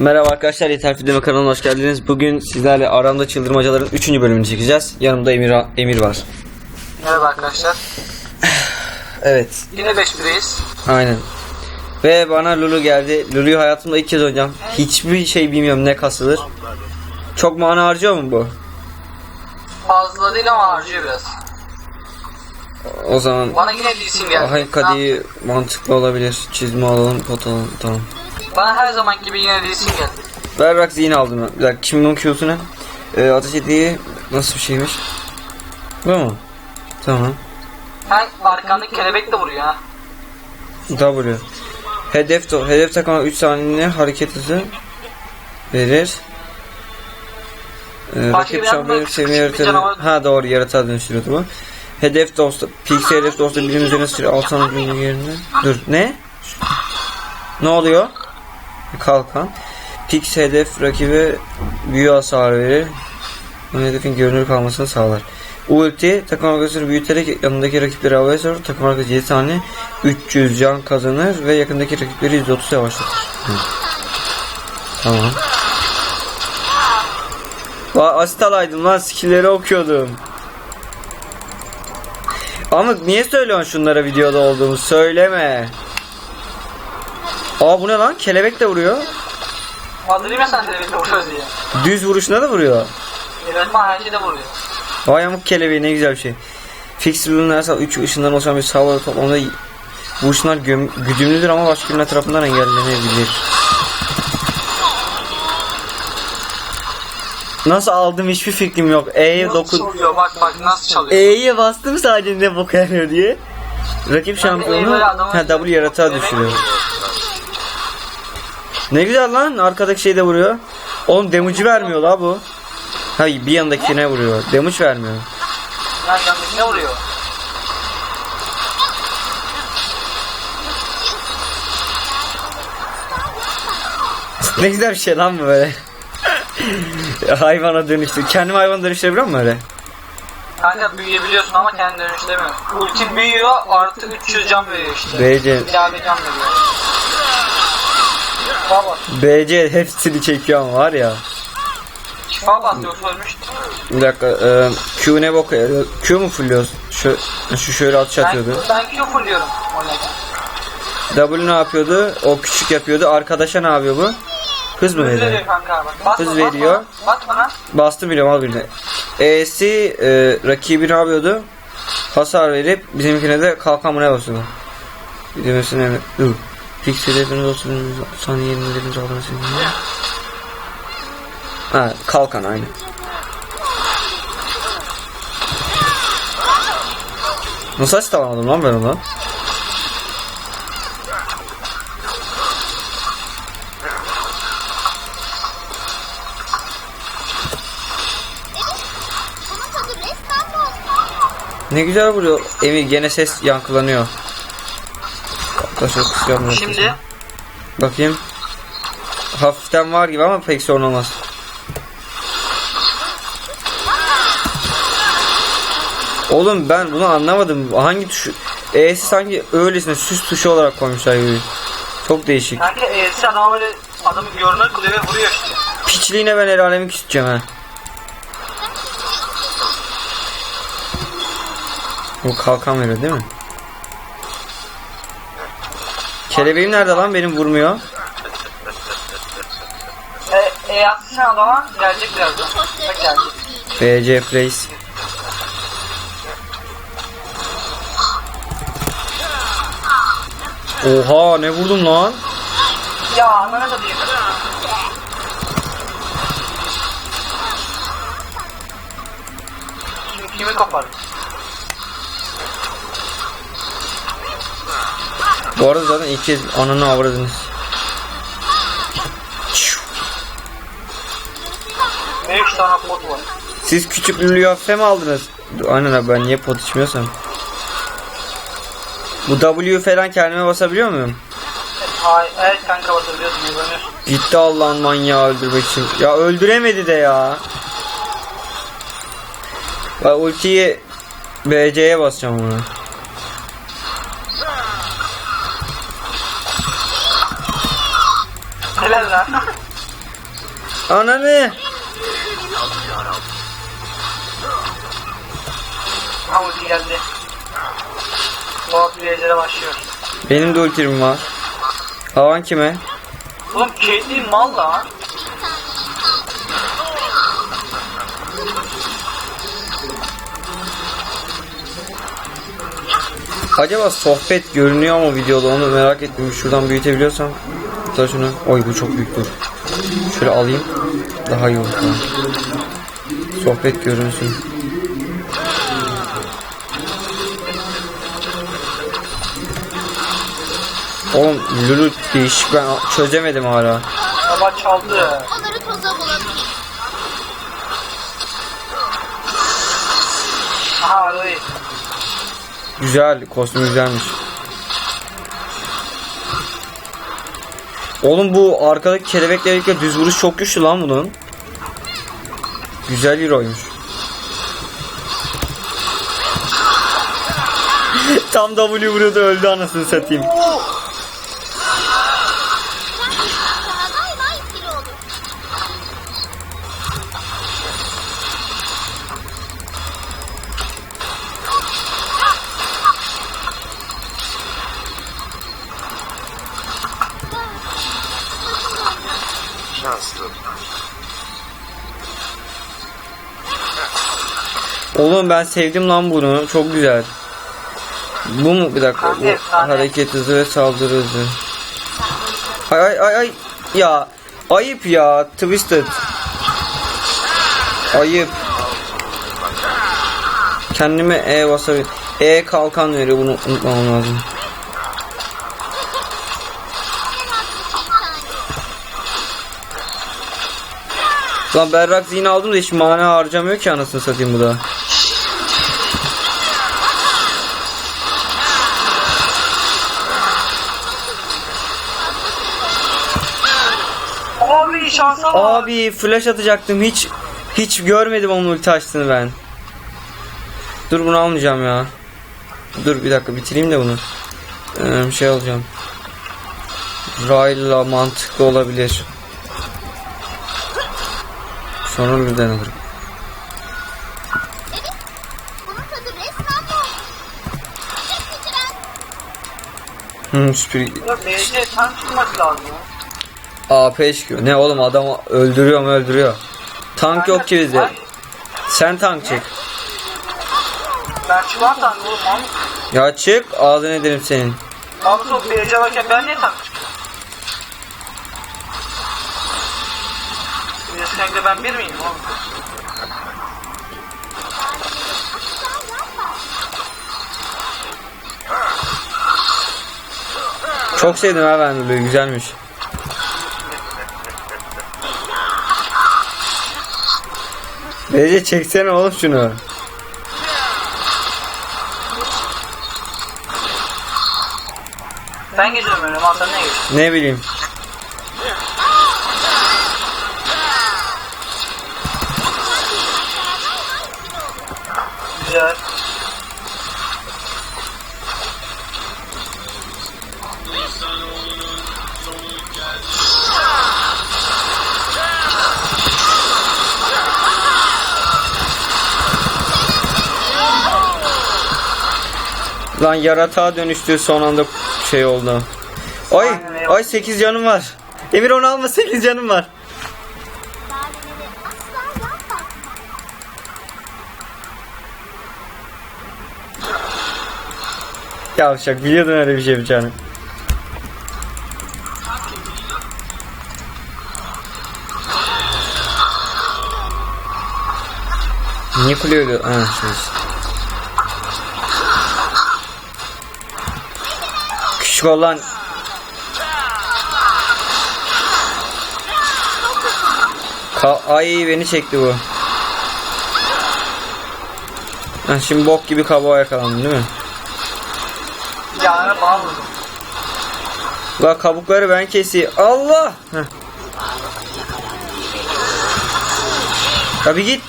Merhaba arkadaşlar Yeter Filmi kanalına hoş geldiniz. Bugün sizlerle Aramda Çıldırmacaların 3. bölümünü çekeceğiz. Yanımda Emir, Emir var. Merhaba arkadaşlar. Evet Yine 5 bireyiz. aynen. Ve bana Lulu geldi. Lulu'yu hayatımda ilk kez oynayacağım. Hiçbir şey bilmiyorum ne kasılır. Çok mana harcıyor mu bu? Fazla değil ama harcıyor biraz. O zaman Bana yine bir isim geldi. Ahay Kadi'yi mantıklı olabilir. Çizme alalım, pot alalım. Tamam. Bana her zaman gibi yine bir isim geldi. Berrak zihin aldım ben. Bir dakika kimin onun Q'su ne? Ee, ateş ediği nasıl bir şeymiş? Bu mu? Tamam. Ben arkandaki kelebek de vuruyor ha. W. Hedef to hedef takana 3 saniye hareket hızı verir. Ee, rakip bir şampiyon anda seviye canavar- Ha doğru yaratığa dönüştürüyordu bu. Hedef dostu, pixel hedef dostu birim üzerine süre altan yerine. Dur ne? Ne oluyor? Kalkan. Pix hedef rakibe büyü hasar verir. Hedefin görünür kalmasını sağlar. Ulti takım arkadaşları büyüterek yanındaki rakipleri havaya sarır. Takım arkadaşı 7 tane 300 can kazanır ve yakındaki rakipleri 130 yavaşlatır. Hı. Tamam. Va asit alaydım lan skillleri okuyordum. Ama niye söylüyorsun şunlara videoda olduğumu söyleme. Aa bu ne lan? Kelebek de vuruyor. Madrid mi sen kelebekle vuruyor diye. Düz vuruşuna da vuruyor. Evet her şeyde vuruyor. Vay amık kelebeği ne güzel bir şey. Fixer'ın her 3 ışından oluşan bir sağlığı toplamda bu ışınlar göm- güdümlüdür ama başka birinin tarafından engellenebilir. Nasıl aldım hiçbir fikrim yok. E'ye dokun. bak bak nasıl çalıyor. E'ye bastım sadece ne boka yarıyor diye. Rakip şampiyonu ha, W yaratığa düşürüyor. Ne güzel lan arkadaki şey de vuruyor. Oğlum damage'ı vermiyor la bu. Hayır bir yanındakine vuruyor. Damage vermiyor. Lan yanlış ne vuruyor? ne güzel bir şey lan bu böyle. Hayvana dönüştü. Kendim hayvana dönüştürebiliyor muyum öyle? Kanka büyüyebiliyorsun ama kendini dönüştüremiyorsun. Ultin büyüyor artı 300 can veriyor işte. BC. İlave can veriyor. Şifa bas. BC hepsini çekiyor ama var ya. Şifa bas yoksa ölmüştü. Bir dakika. E, Q ne yarıyor? Q mu fulluyoruz? Şu, şu şöyle atış Ben, atıyordu. ben Q fulluyorum. W ne yapıyordu? O küçük yapıyordu. Arkadaşa ne yapıyor bu? Hız mı Hız veriyor? kanka Hız veriyor. Bas, bas bana. Bastım biliyorum al birini. E'si e, rakibi ne yapıyordu? Hasar verip bizimkine de kalkan mı ne basıyordu? Bir demesine Pixel hepiniz olsun. Saniye yerinde hepiniz aldığınız için. Ha kalkan aynı. Nasıl asist alamadım lan ben onu? Ne güzel vuruyor. Emir gene ses yankılanıyor. Arkadaşlar kısıyorum. biraz. Şimdi Bakayım. Hafiften var gibi ama pek sorun olmaz. Oğlum ben bunu anlamadım. Hangi tuşu? E'si sanki öylesine süs tuşu olarak koymuşlar gibi. Çok değişik. kanka E'si adam böyle adamı görünür kılıyor ve vuruyor işte. Piçliğine ben el alemi küseceğim ha. Bu kalkan veriyor değil mi? Kelebeğim nerede lan benim vurmuyor. E, e atsın adama gelecek birazdan. Bak gelecek. BC Place. Oha ne vurdum lan? Ya anana da. Şimdi kimi kopar? Bu arada zaten ilk kez ananı avradınız. Ne üç tane pot var. Siz küçük lülefe mi aldınız? Aynen abi ben niye pot içmiyorsam. Bu W falan kendime basabiliyor muyum? Hayır, evet kanka batırıyorsun, yazamıyorsun. Gitti Allah'ın manyağı öldürmek için. Ya öldüremedi de ya. Ben ultiyi BC'ye basacağım ona. Helal lan. Ananı. Ha ulti geldi. Boğaz bileylere başlıyor. Benim de ultim var. Havan kime? Oğlum Caitlyn mal lan. Acaba sohbet görünüyor mu videoda onu merak ettim. Şuradan büyütebiliyorsam. Hatta şunu. Oy bu çok büyük dur. Şöyle alayım. Daha iyi olur. Sohbet görünsün. Oğlum Lulu değişik ben çözemedim hala. Ama çaldı. Onları toza bulabilir. Aha. Güzel, kostüm güzelmiş. Oğlum bu arkadaki kelebekle birlikte düz vuruş çok güçlü lan bunun. Güzel heroymuş. Tam W vuruyordu öldü anasını satayım. Oğlum ben sevdim lan bunu. Çok güzel. Bu mu? Bir dakika. Bu hareket hızı ve saldırı hızı. Ay ay ay ay. Ya. Ayıp ya. Twisted. Ayıp. Kendime E basabilir. E kalkan veriyor. Bunu unutmamam lazım. Lan berrak zihin aldım da hiç mana harcamıyor ki anasını satayım bu da. Abi şansa. Abi flash atacaktım hiç hiç görmedim onun ulti açtığını ben. Dur bunu almayacağım ya. Dur bir dakika bitireyim de bunu. Ee, şey alacağım. Rayla mantıklı olabilir. Sonra birden alırım. Hmm, süper. Dur BC sen çıkması lazım. AP çıkıyor. Ne oğlum adam öldürüyor mu öldürüyor. Tank yok ki bizde. Sen tank çek. Ben çıkartan oğlum mal mısın? Ya çık ağzını ederim senin. Nasıl BC varken ben niye tak Eskiden ben bir miyim oğlum? Çok sevdim ha ben Lulu'yu güzelmiş. Bence çeksene oğlum şunu. Ben geçiyorum öyle mal sen ne geçiyorsun? Ne bileyim. Lan yaratığa dönüştü son anda şey oldu. Ay ay 8 canım var. Emir onu alma 8 canım var. Yavşak biliyordun öyle bir şey yapacağını. Niye kuleyordu? Ha şey Küçük olan Ka Ay beni çekti bu. Ha, şimdi bok gibi kabuğa yakalandın değil mi? Yani bağlı. La kabukları ben keseyim. Allah! Heh. Tabi git.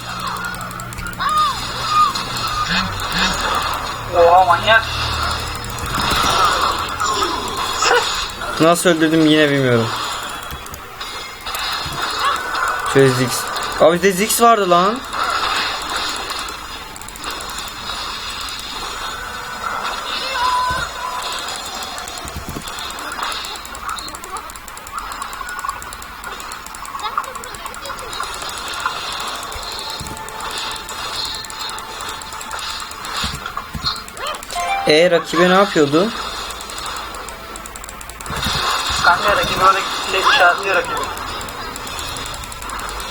Oha manyak. Nasıl öldürdüm yine bilmiyorum. Şöyle Ziggs. Abi bizde Ziggs vardı lan. E rakibe ne yapıyordu? Kanka rakibi böyle işaretliyor.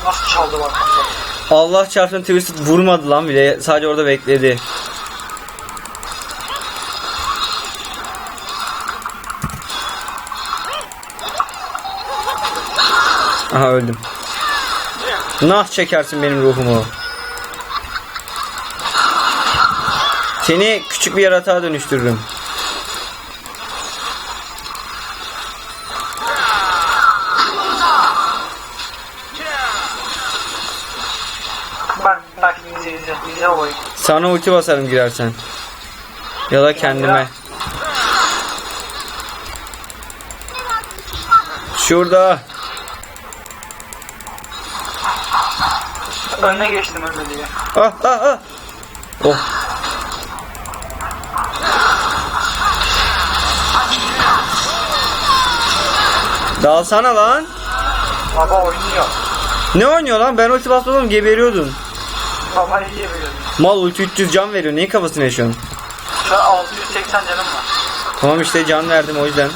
Nasıl çaldı bak. Allah çarpsın Twisted vurmadı lan bile. Sadece orada bekledi. Aha öldüm. Nah çekersin benim ruhumu. Seni küçük bir yaratığa dönüştürürüm. Sana ulti basarım girersen. Ya da kendime. Şurada. Önüne geçtim öyle diye. Ah ah ah. Oh. Dalsana lan. Baba oynuyor. Ne oynuyor lan? Ben ulti basmadım geberiyordun. İyi yapıyor. Mal ulti 300 can veriyor. Neyin kafasını yaşıyorsun? Şu an 680 canım var. Tamam işte can verdim o yüzden.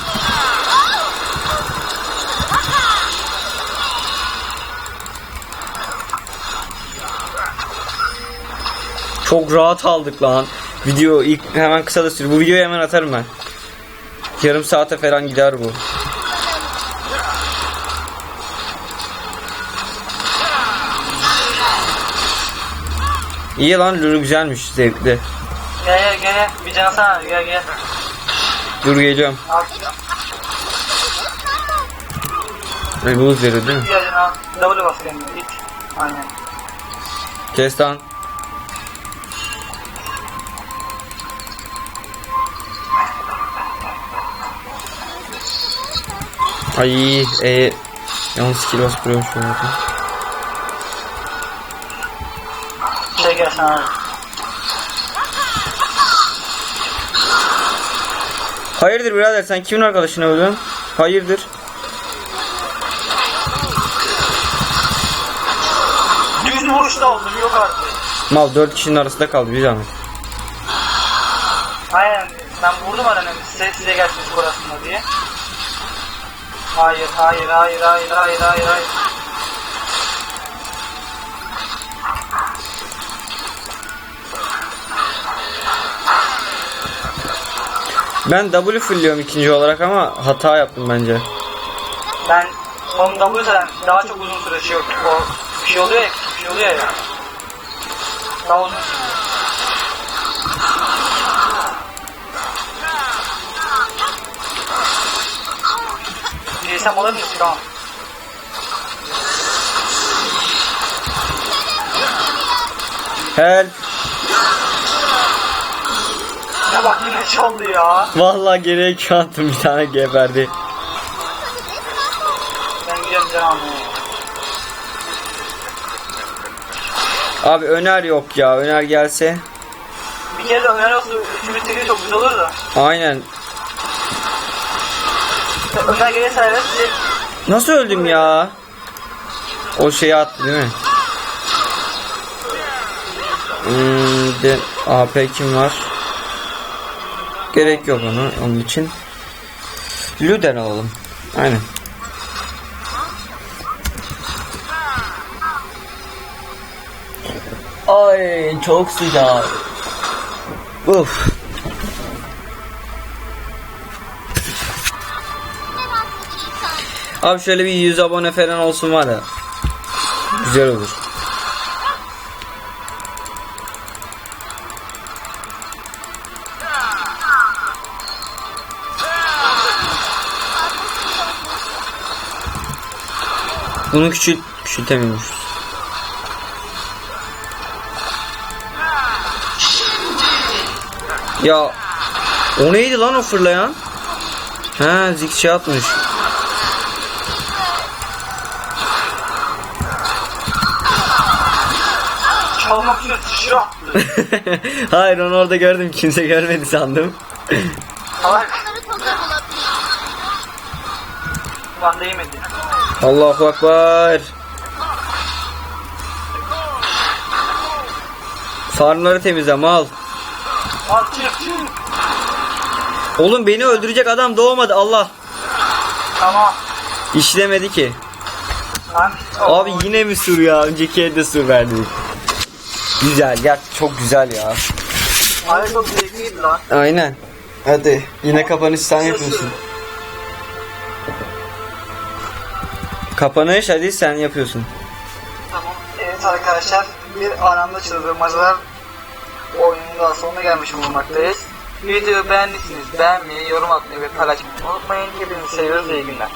Çok rahat aldık lan. Video ilk hemen kısa da sürüyor. Bu videoyu hemen atarım ben. Yarım saate falan gider bu. İyi lan Lulu güzelmiş zevkli. Gel gel gel. Bir can sana gel gel. Dur. Al. Ay buz verir değil mi? Gel al. Double bas kendine. Git. Aynen. Kes lan. Ay e yalnız skill basıyor şu an. Hayırdır birader sen kimin arkadaşını öldün? Hayırdır? Düz vuruşta oldum yok artık. Mal 4 kişinin arasında kaldı bir zahmet. Aynen. Ben vurdum aranı size, size gelsin burasında diye. Hayır, hayır, hayır, hayır, hayır, hayır, hayır. Ben W fullliyorum ikinci olarak ama hata yaptım bence. Ben onun W'den daha çok uzun süre şey yok. O şey oluyor ya, şey oluyor ya. Daha uzun sürüyor. Girsem mısın? Tamam. Help. Ya bak yine çaldı ya. Vallahi geriye iki attım bir tane geberdi. Ben gidiyorum canım. Abi Öner yok ya. Öner gelse. Bir kere de Ömer olsa üçümüz tekli çok güzel olur da. Aynen. Ömer gelirse evet Nasıl öldüm ya? O şeyi attı değil mi? Hmm, de AP kim var? Gerek yok onu onun için. Luden alalım. Aynen. Ay çok sıcak. Uf. Abi şöyle bir 100 abone falan olsun var ya. Güzel olur. Bunu küçült küçültemiyormuşuz. Ya o neydi lan o fırlayan? Ha zik şey atmış. Çalmak için sıçra attı. Hayır onu orada gördüm. Kimse görmedi sandım. Salak. Onları toza bulabilir. Ulan değmedi. Allahu Ekber. Farmları temizle mal. Oğlum beni öldürecek adam doğmadı Allah. Tamam. İşlemedi ki. Abi yine mi sur ya? Önceki elde sur verdik. Güzel ya çok güzel ya. Aynen. Hadi yine kapanış sen yapıyorsun. Kapanış hadi sen yapıyorsun. Tamam. Evet arkadaşlar bir anlamda çıldırmacalar oyunun daha sonuna gelmiş bulunmaktayız. Videoyu beğendiyseniz beğenmeyi, yorum atmayı ve paylaşmayı unutmayın. Hepinizi seviyoruz. İyi günler.